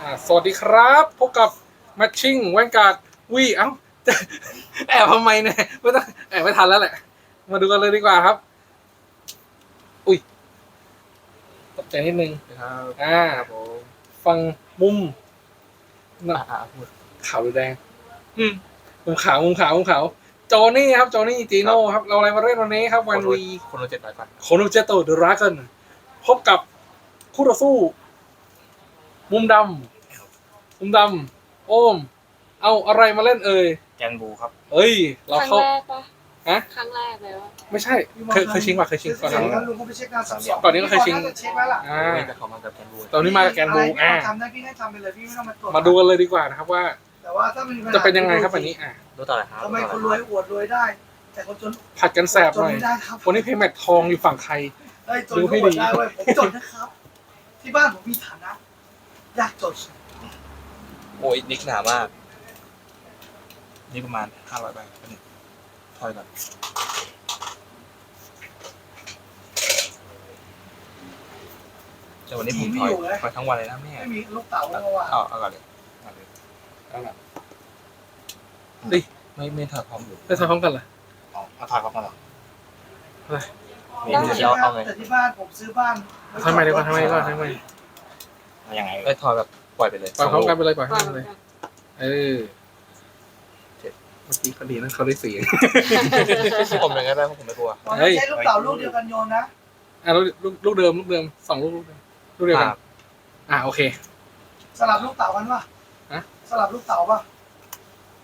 อ่าสวัสดีครับพบกับแมทชิ่งแวนการ์ดวีเอ้าแอบทำไมเนี่ยไม่ต้องแอบไม่ทันแล้วแหละ มาดูกันเลยดีกว่าครับ อุ้ยตกใจนิดนึงครับอ่าครับผมฟังมุมอ่าอ่าพูดขาวหรือแดง อืมมุมขาวมุมขาวมุมขาวโจนี่ครับโจนี่จีโน่ครับ เราอะไรมาเล่นวันนี้ครับวันวีคนรู้เจ็ดร้อยก่อนโคโนเจโตเดรากันพบกับคู่ต่อสู้ มุมดำมุมดำโอม เอาอะไรมาเล่นเอ่ยแกนบูครับ เอ้ย เราครั้งเข้า แรกปะฮะ ครั้งแรกเลยวะไม่ใช่ เคยเคยชิงป่ะเคยชิงก่อนก่อนนะแล้วลุงก็ไปเช็คงานสามสองก่อนนี้ก็เคยชิงจะเช็คแล้วล่ะอ่าไม่แต่เขามากับแกนบูตอนนี้มากับแกนบูอะไรที่อ่าเราทำได้พี่ให้ทำไปเลยพี่ไม่ต้องมาตรวจมาดูกันเลยดีกว่านะครับว่า แต่ว่าถ้ามันมีปัญหาจะเป็นยังไงครับวันนี้อะดูต่อเลยครับทำไมคนรวยอวดรวยได้ แต่คนจนผัดกันแสบจหนน่อย ไม่ได้ครับวันนี้เพย์แมททองอยู่ฝั่งใครเฮ้ยจนดูให้ก็อวดดี ได้เว้ยผมจนนะครับ ที่บ้านผมมีฐานะ ยากจนโอ้ยนิกหนามาก นี่ประมาณห้าร้อยใบอันนี้ถอยก่อนแต่วันนี้ผมถอยถอยทั้งวันเลยนะแม่ไม่มีลูกเต๋าแล้วว่ะเอาเอาก่อนเลยเอาเลยเอาล่ะไม่ไม่ถอยพร้อมอยู่ได้ทำพร้อมกันเหรอเอาเอาถอยพร้อมกันเหรออะไรมีมีเดียวเอาไงแต่ที่บ้านผมซื้อบ้านทำไมดีกว่าทำไมดีกว่าทำไมเอา ยังไงเอ้ยถอยแบบปล่อยไปเลยปล่อยพร้อมกันไปเลยปล่อยพร้ก่ออมนกันเลยเออเจ็ดเมื่อกี้เขาดีนะเขาได้เสียงผมยังไงได้เพราะผมไม่กลัวตอนนั้นใช้ลูกเต๋าลูกเดียวกันโยนนะอะลูกลูกลูกเดิมลูกเดิมสองลูกลูกเดิมลูกเดียวกันครับอะโอเค สลับลูกเต๋ากันป่ะฮะสลับลูกเต๋าป่ะ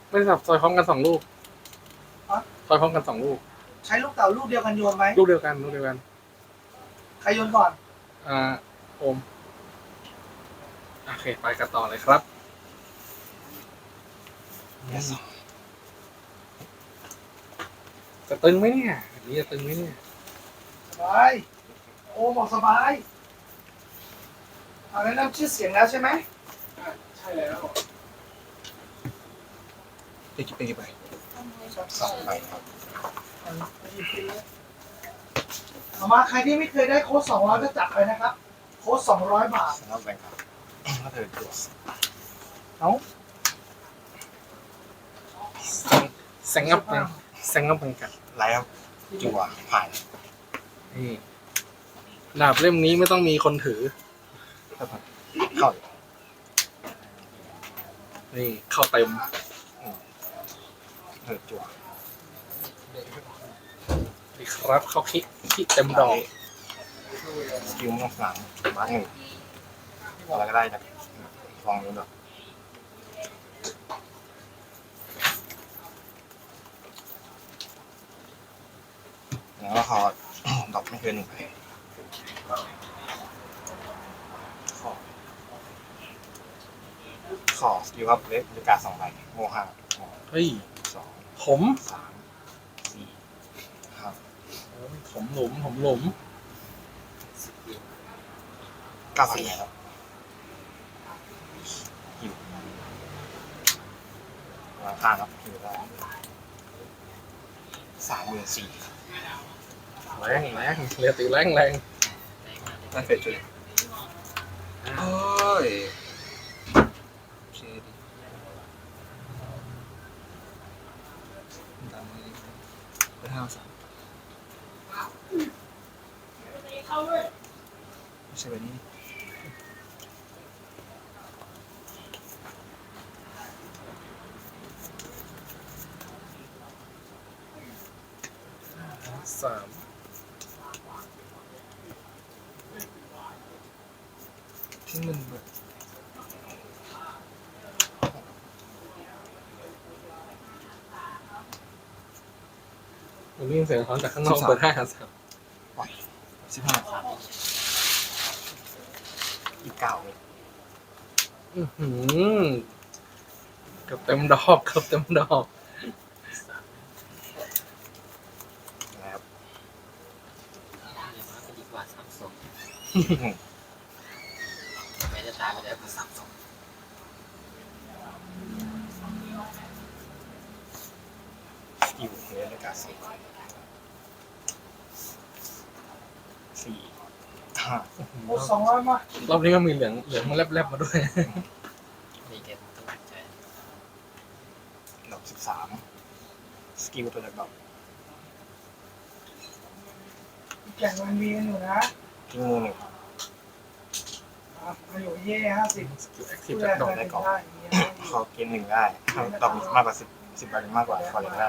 ไม่ได้สับซอยพร้อมกันสองลูกฮะซอยพร้อมกันสองลูก ใช้ลูกเต๋าลูกเดียวกันโยนไหมลูกเดียวกันลูกเดียวกัน ใครโยนก่อน อ่าโอม โอเค ไปกันต่อเลยครับจะตึงไหมเนี่ยอันนี้จะตึงไหมเนี่ย สบาย โอ้บอกสบายเอาแนะนำชื่อเสียงแล้วใช่ไหมใช่แล้วไปกี่ไปกี่ใบสองใบครับเอามาใครที่ไม่เคยได้โค้ดสองร้อยก็จัดไปนะครับ โค้ดสองร้อยบาทสำหรับแบงค์ครับ ถ้าเธอตัวแสงงับเป็นแสงงับเป็นกันไลฟ์ครับจั่วผ่านนี่ดาบเล่มนี้ไม่ต้องมีคนถือ เข้า นี่ เข้าเต็มเธอจั่วนี่ครับเข้าคิกคิกเต็มดอกสกิลมองหลังมาหนึ่งอะไรก็ได้จา กฟองนู้นหรอแล้วก็ขอดอกไม่เกินหนึ่งใบขอขอสกิลครับเล็กบริการสองใบโมหะโมเฮ้ยสองผมสามสี่ครับผมหลุมผมหลุมเก้าพันแล้วหิว วางข้างครับหิวได้สามหมื่นสี่แรงแรงเรียกตีแรงแรงนั่นเป็นจุดโอ้ยเชดีดำเลยไปห้าสามไม่ใช่แบบนี้ สามที่มันแบบผมได้ยินเสียงเขาจากข้างนอกเปิดห้าหาสามปล่อยสิบห้าอีกเก้าเลยอื้อหือกือบเต็มดอกเกือบเต็มดอก ว่าสับสนไม่จะตายไปได้วมัสับสนอยู่เหนืออากาสี่สี่ห้าสองร้อยมารอบนี้ก็มีเหลืองเหลืองมันแลบๆมาด้วยมีเกมต้อใจหลบสิบสามสกิลตัวจากดอก แข่งมันมีกันอยู่นะทิ้งมือหนึ่งอะมาอยู่เย่ห้าสิบสกิลแอคทีผู้ฟแรจากกดอกได้ได้กก่อนได้ขอเกณฑ์หนึ่งได้ถ้าดอกมากกว่าสิบสิบใบหรือมากกว่าขอเลยได้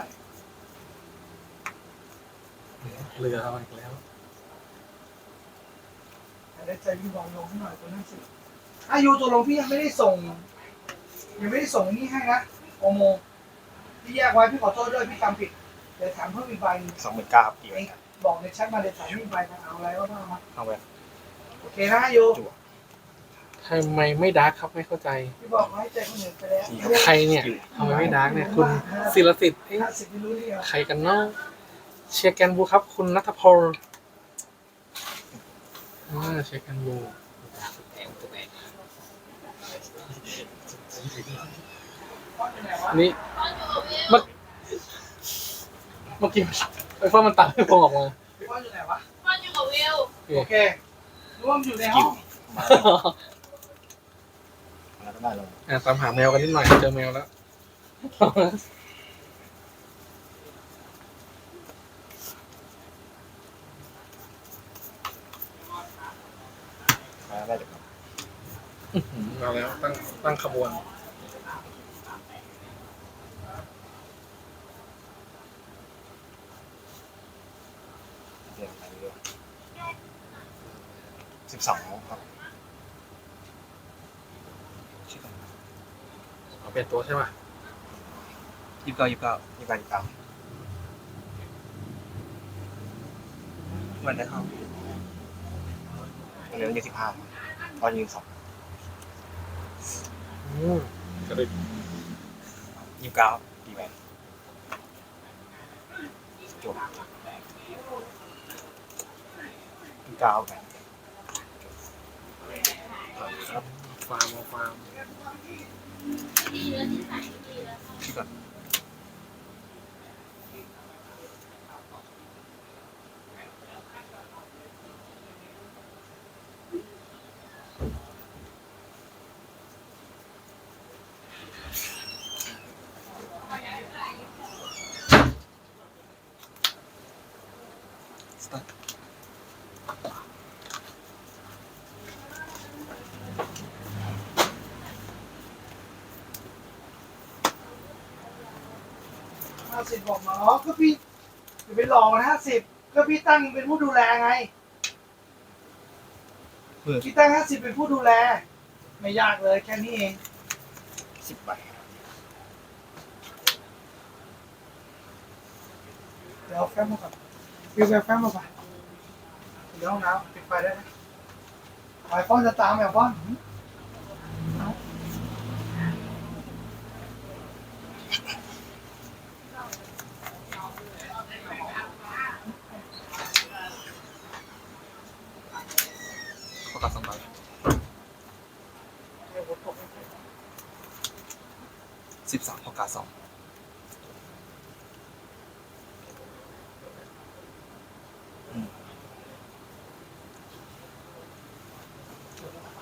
เรือเอาอีกแล้วได้ใจพี่บอลลงให้หน่อยตัวนั้นสิอายุตัวลงพี่ยังไม่ได้ส่ง ยังไม่ได้ส่งนี่ให้นะโอโมพี่แยกไว้พี่ขอโทษด้วยพี่จำผิดเดี๋ยวถามเพิ่มอีกใบหนึ่งสองหมื่นเก้าครับตีไป บอกในแชทมาเดี๋ยวถามนี่ใบจะเอาอะไรก็ต้องเอามาเอาไปโอเคนะอายุทำไมไม่ดาร์กครับไม่เข้าใจพี่บอกว่าให้ใจคนอื่นไปแล้วใครเนี่ยทำไมไม่ดาร์กเนี่ย คุณศิลสิทธิ์เอ๊ะห้าสิบไม่รู้เรื่องใครกันเนาะเชียร์แกนบูครับคุณนัทพลอ่าเชียร์แกนบูแองตัวแองอันนี้เมื่อเมื่อกี้ ไอ้ฟ้ามันตัดให้พงออกมาว่าอยู่ไหนวะมันอยู่กับวิวโอเคร่วมอยู่ในห้องแล้วก็ได้ลงอะตามหาแมวกันนิดหน่อยเจอแมวแล้วแล้วได้จากดอกมาแล้วตั้งตั้งขบวน เดี๋ยวไปเรื่อย สิบสองครับชื่ออะไรเอาเปลี่ยนตัวใช่ป่ะยี่สิบเก้ายี่สิบเก้ายี่สิบเก้ายี่สิบเก้าวันได้เข้าวันนี้วันยี่สิบห้าตอนยืนสองอืมกระดึกยี่สิบเก้าดีไหมจบยี่สิบเก้าไป ครับฟามเอาฟามสตาร์าสิบบอกมาอ๋อก็พี่จะไปหลอกมันห้าสิบก็พี่ตั้งเป็นผู้ดูแลไงเพื่อพี่ตั้งห้าสิบเป็นผู้ดูแล ไม่ยากเลยแค่นี้เองสิบใบเดี๋ยวเอาแฟ้มมาก่อนวิวแบบแฟ้มมาก่อนเดี๋ยวห้องน้ำปิดไฟได้ไหมไอฟอนจะตามแบบฟอนเอา ประกาศสองใบ เดี๋ยวผมตก สิบสามประกาศสอง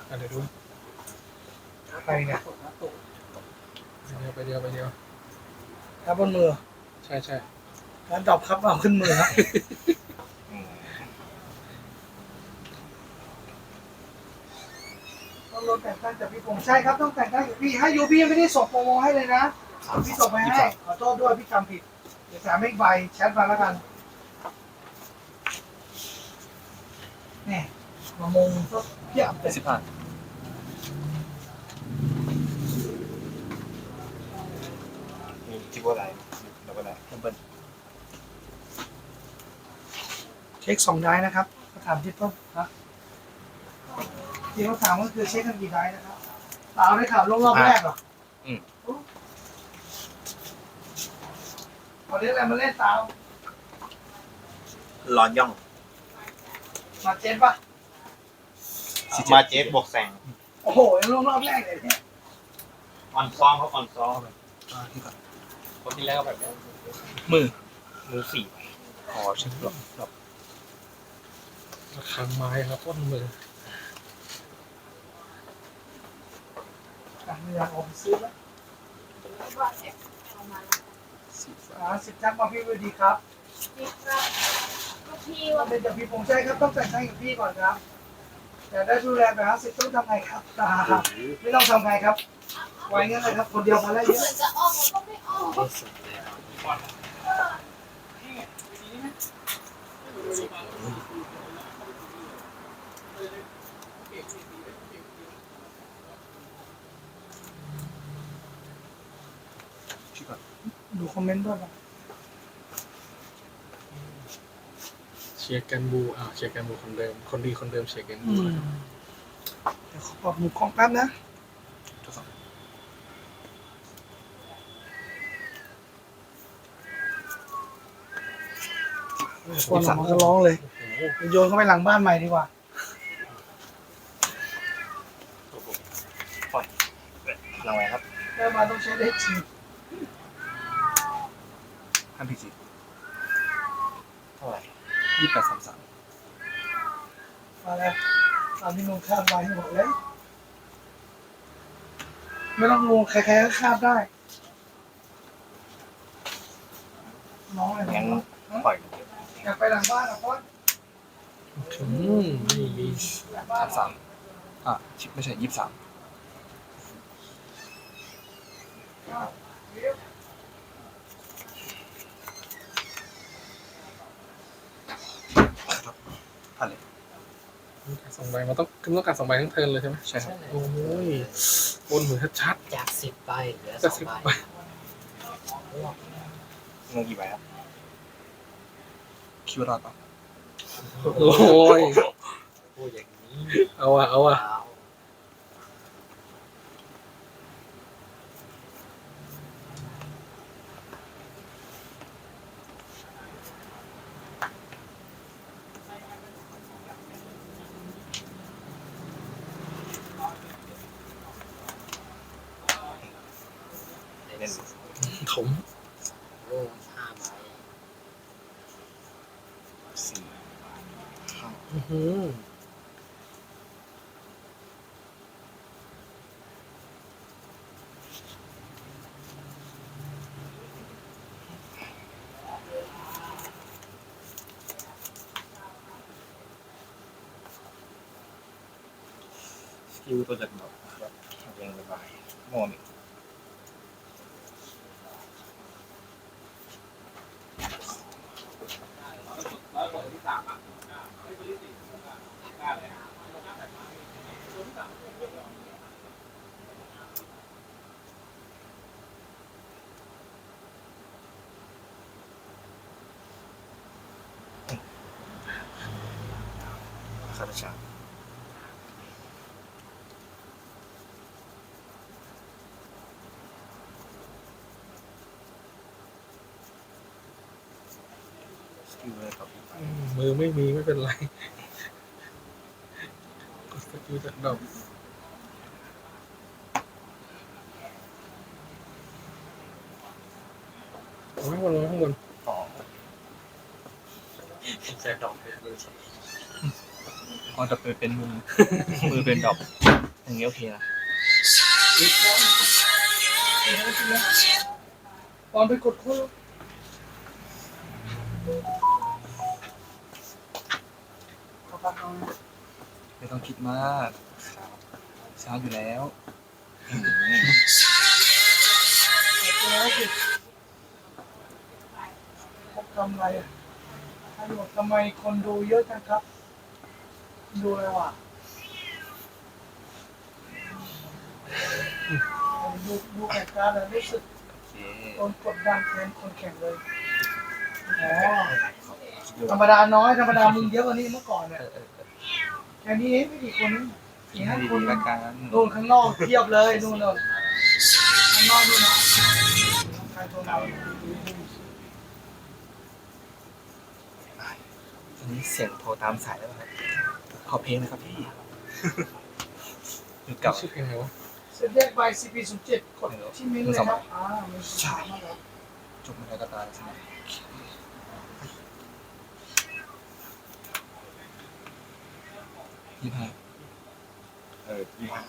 อะเดี๋ยวดูใครเนี่ยไปเดียวไปเดียวไปเดียวครับบนมือใช่ใช่การดรอปครับเอาขึ้นมือครับอืมต้องรถแต่งตั้งจากพี่พงษ์ใช่ครับต้องแต่งตั้งจากพี่ให้ยูพี่ยังไม่ได้ส่งโปรโมให้เลยนะพี่ส่งไปให้ ขอโทษด้วยพี่จำผิด เดี๋ยวถามอีกใบแชทมาแล้วกันนี่มามงก็เพียบเลยสิบห้ามีที่ว่าอะไร แล้วก็อะไรดับเบิลเช็คสองได้นะครับเขาถามที่ต้นนะที่เขาถามก็คือเช็คกันกี่ได้นะครับเปล่าได้ข่าวลงรอบแรกเหรออืม เอาเรื่องอะไรมาเล่นตามรอนย่องมาเจ็ดปะมาเจฟบวกแสงโอ้โหยังลงรอบแรกเลยเนี่ย ออนซ้อมเขาออนซ้อมอ่าที่ก่อนคนที่แล้วแบบนี้ มือมือสี่ใบขอเช็คดอกดอกระคังไม้ครับต้นมืออะไม่อยากออกไปซื้อแล้วว่าแอบเอามาแล้วสิบสามอ่าสิบจักมาพี่วดีครับพี่ครับลูกพี่ต้อว่างเป็นจากพี่ผมใช่ครับต้องแต่งให้กับพี่ก่อนครับอยากได้ดูแลแบบสิบต้องทำไงครับตาไม่ต้องทำไงครับไว้งั้นเลยครับคนเดียวพอแล้วเยเหมือะ ดเลยครับพี่ก่อนดูคอมเมนต์ด้วยนะเชียร์กันบูอ้าวเชียร์กันบูคนเดิม คนดีคนเดิมเชียร์กันบูอืมเดี๋ยวขอปรับหมุมกล้องแป๊บนะ ทดสอบ ก่อนออกมาก็ร้องเลย โยนเข้าไปหลังบ้านใหม่ดีกว่าพลังแหวนครับได้มาต้องใช้ได้จริงห้ามผิดสิเท่าไหร่ยี่สิบแปดสามสามมาแล้วตามที่ลุงคาดไว้ให้หมดแล้วไม่ต้องลงใครๆก็คาดได้ น้องอะไรงั้นน้องปล่อย อยากไปหลังบ้านเหรอพ่ออืมไม่มีหลังบ้านสามสามอะชิปไม่ใช่ยี่สิบสามอ้าวเดี๋ยวผ่านเลยการสองใบมันต้องคือต้องการสองใบทั้งเทิร์นเลยใช่ไหมใช่ครับโอ้ยบนเหมือนชัดจากสิบใบเหลือๆสจะองสิบใบใบงงกี่ใบครับ คิวรอดป่ะโอ้ยพูดอย่างนี้เอาอะเอาอะเอาเล่นถม โอ้ห้าใบ สี่ ห้าอื้อหือสกิลตัวจากดอกครับเรียงระบายโมหนึ่ง คาราชาสกิลเลยครับอืมมือไม่มีไม่เป็นไรกดสกิลจากดอกข้างบนอาไว้ข้างบนสองจะดอกเป็น มือใช่อ๋อแต่เป็นเป็นมือ มือเป็นดอกอย่างเงี้ยโอเคนะตอนไปกดโค้ดขอปักเอานะไม่ต้องคิดมากช้าอยู่แล้วแล้วสิพบทำอะไรอะให้บอกทำไมคนดูเยอะจังครับ ดูอะไรวะผมดูดูแข่งการแล้วรู้สึกโอเคโดนกดดันแทนคนแข่งเลยอ๋อสกิลธรรมดาน้อยธรรมดามึงเยอะกว่านี้เมื่อก่อนเอเนี่ยอเออเออแค่นี้เองไม่กี่คนนึงคิสี่ดห้าให้คนดีๆละกันนู่นข้างนอกเทียบเลยนู่นเลยข้างนอกนู่นน่ะใครตัวไหนอันนี้เสียงโทรตามสายแล้วครับ ขอเพลงนะครับพี่หรือเก่าชื่อเพลงอะไรวะเสร็จแยกใบ CP 0 7 กดที่มิ้นท์เลยครับอ่ามีสามแล้วจบมาแล้วก็ตายใช่ไหมยี่สิบห้าเออยี่ห้า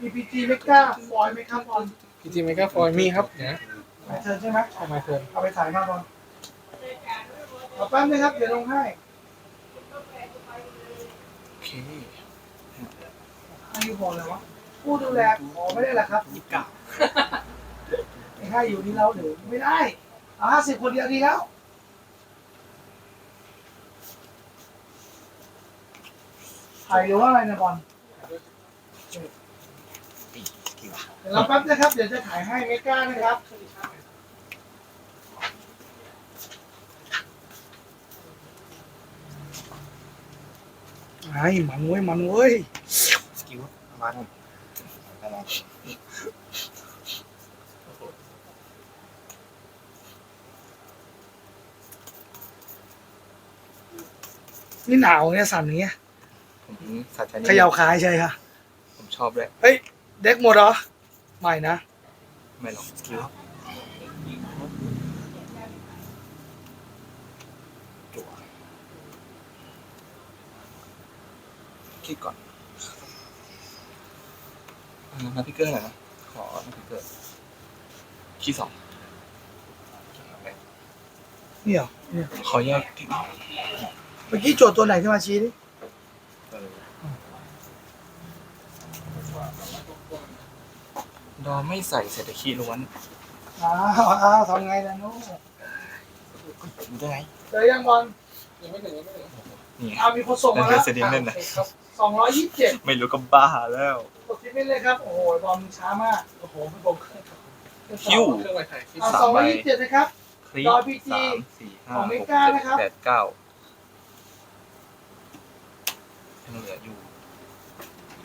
มี PG ไม่กล้าฟอยไหมครับออนพี่พีจีเมกาฟอยมีครับเนี่ยหมายเชิญใช่ไหมเข้ามาเทิร์นเอาไปถ่ายมาบอล เอาแป๊บนึงครับ เดี๋ยวลงให้ โอเคอายุบอกเลยวะผู้ดูแลขอไม่ได้แหละครับยี่สิบเก้าไอ้ค่าอยู่นี่เราหรือไม่ได้ เอาห้าสิบคนเดียวดีแล้วถ่ายหรือว่าอะไรนะบอลสกิลเดี๋ยวเราแป๊บนะครับ เดี๋ยวจะถ่ายให้เมก้านะครับ ไอ้มันเว้ยมันเว้ยสกิลประมาณนั้นประมาณนี่หนาวเนี่ยสั่นอย่างเงี้ยผมสัตว์ชนิดเขย่าคายใช่ค่ะผมชอบด้วยเฮ้ย เด็กหมดเหรอ ไม่นะ ไม่หรอกสกิล คิดก่อนเออมาพิกเกอร์หน่อยนะ ขอมาพิกเกอร์คีย์สองนี่เหรอเนี่ยขอแยกที่เมื่อกี้โจทย์ตัวไหนขึ้นมาชี้ดิดอไม่ใส่เศรษฐคีล้วนอ้าวอ้าวทำไงล่ะโน้รู้ได้ไงเจอยังบอล ยังไม่ถึงยังไม่ถึงนี่ไงอ้าวมีคนส่งนั่นมาคืแล้อวเซดิเมนต์นะครับสองร้อยยี่สิบเจ็ดไม่รู้ก็บ้าแล้ว กดทิปไม่เลยครับ โอ้โหบอลช้ามาก โอ้โหไม่บอกเครื่องคิว เครื่องไวไทยเอาสองร้อยยี่สิบเจ็ดนะครับ คลิดอย PG สามสี่ห้าของหเมกกาเจ็ดนะครับแปดเก้ายังเหลืออยู่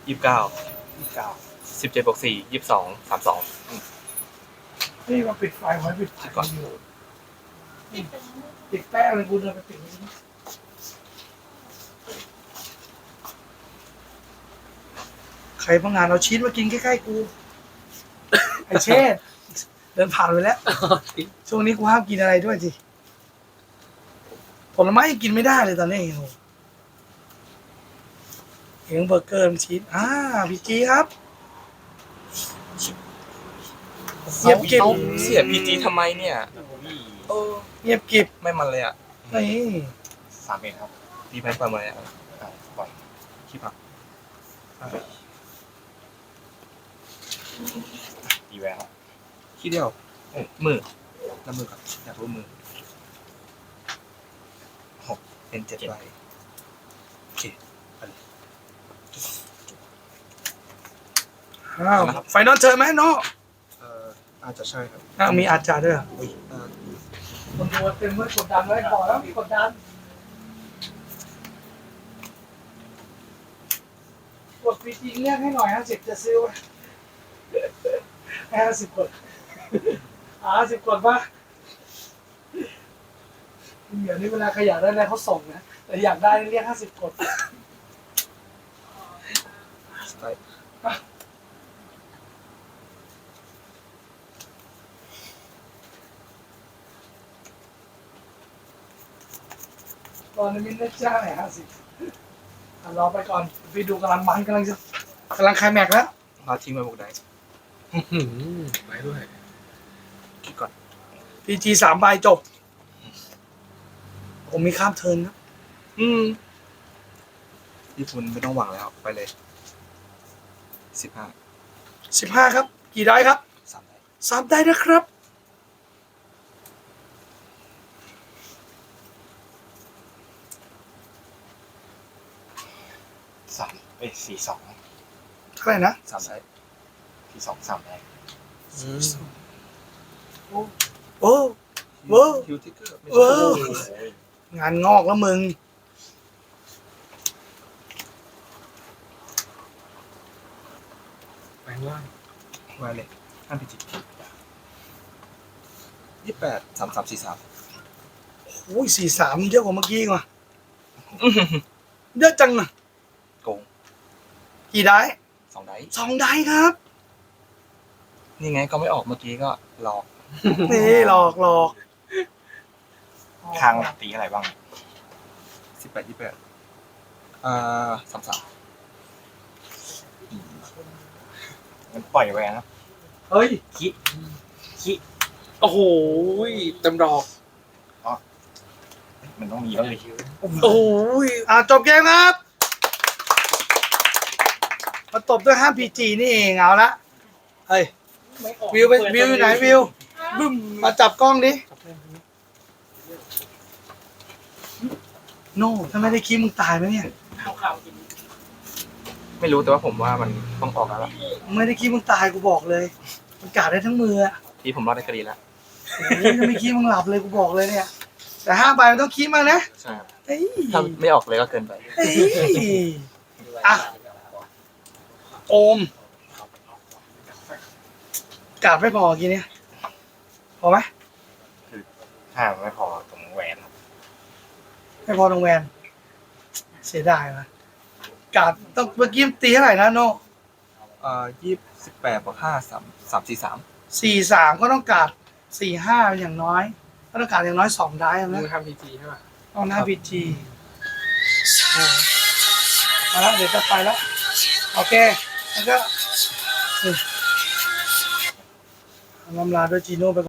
ยี่สิบเก้าอีกเก้าสิบเจ็ดบวกสี่ยี่สิบสองสามสองนี่มาปิดไฟไว้ปิดไฟก่อนอยู่ปิดแป้งเลยกูเดินไปปิดนี่ ใครพนักงานเอาชีสมากินใกล้ๆกู ไอเชษเดินผ่านไปแล้ว ช่วงนี้กูห้ามกินอะไรด้วยสิผลไม้ยังกินไม่ได้เลยตอนนี้โอ้โหเองเบอร์เกอร์มันชีสอ่าพี่จีครับเงียบกริบเอาเสียพีจีทำไมเนี่ยเออเงียบกริบไม่มันเลยอะนี่สามเมตรครับดีไปประมาณอะอ่าปล่อยขี้ผัก ดีแวร์ครับขี้เดียวเอ้ยมือน้ำมือก่อนอยากรู้มือหกเป็นเจ็ดใบโอเคไปเลยอ้าวไฟนอลเจอไหมเนาะเอ่ออาจจะใช่ครับอ้าวมีอาจารย์ด้วยเหรออุ้ยเอ่อคนดูเต็มเมื่อกดดันไว้พอแล้วมีกดดันกดปีจริงเรียกให้หน่อยห้าสิบจะซื้อไว้ให้าสิบกดห้าสิบกดป่ะเดี๋ยวนี้เวลาขยะได้อะไรเขาส่งนะ แต่อยากได้เรียกห้าสิบกดตอนนี้มินได้จ้างไหนห้าสิบรอไปก่อนไปดูกำลังมันกำลังจะกำลังคลายแม็กแล้วมาทิ้งไว้บุกได้ อื้อหือไปด้วยคิดก่อน พีจีสามใบจบ ผมมีข้ามเทิร์นครับ อืม ญี่ปุ่นไม่ต้องหวังแล้ว ไปเลยสิบห้าสิบห้าครับ กี่ได้ครับ สามใบสามได้นะครับ สามเอ้ยสี่สองเท่าไหร่นะ สามใบ สี่สองสามได้โอ้โว้คิวทิกเกอร์ไม่เว้ใช่ยงานงอกแล้วมึง แปลงร่างไว้เลยห้ามพิจิตยี่แปดสามสามสี่สามโอ้ยสี่สามเยอะกว่าเมื่อกี้อีกว่ะเยอะจังอะโกงกี่ได้สองไดส์สองได้ครับ นี่ไงก็ไม่ออกเมื่อกี้ก็หลอกนี่หลอกหลอกข้างตีอะไรบ้างสิบแปดยี่แปดอ่าสามสามงั้นปล่อยแวร์นะเฮ้ยคิคิโอ้โหเต็มดอก มันต้องมีแล้วเลยโอ้โหอ่าจบเกมครับ มาตบด้วยห้ามพีจีนี่เองเอาละเฮ้ย วิวไปวิวอยู่ไหนวิวบึ้มมาจับกล้องดิโน่ถ้าไม่ได้คิดมึงตายไหมเนี่ยไม่รู้แต่ว่าผมว่ามันต้องออกแล้วล่ะไม่ได้คิดมึงตายกูบอกเลยมันกาดได้ทั้งมืออะที่ผมรอดในคดีแล้วโอ้ยถ้าไม่คิดมึงหลับเลยกูบอกเลยเนี่ย แต่ห้าใบมันต้องคิดมางนะใช่ครับเฮ้ยถ้าไม่ออกเลยก็เกินไป เฮ้ยอะโอม กาดไม่พอกี่เนี่ยพอไหมห้าไม่พอตรงแหวนครับไม่พอตรงแวน เสียดายนะกาดต้องเมื่อกี้ตีเท่าไหร่นะโน่เอ่อยี่สิบแปดบวกห้าสามสามสี่สามสี่สามก็ต้องกาดสี่ห้าอย่างน้อย ก็ต้องกาดอย่างน้อยสองได้นะมือทำพีจีใช่ป่ะต้องหน้าพีจีมาแล้วเดี๋ยวจะไปแล้วโอเคแล้วก็ นี่ลำล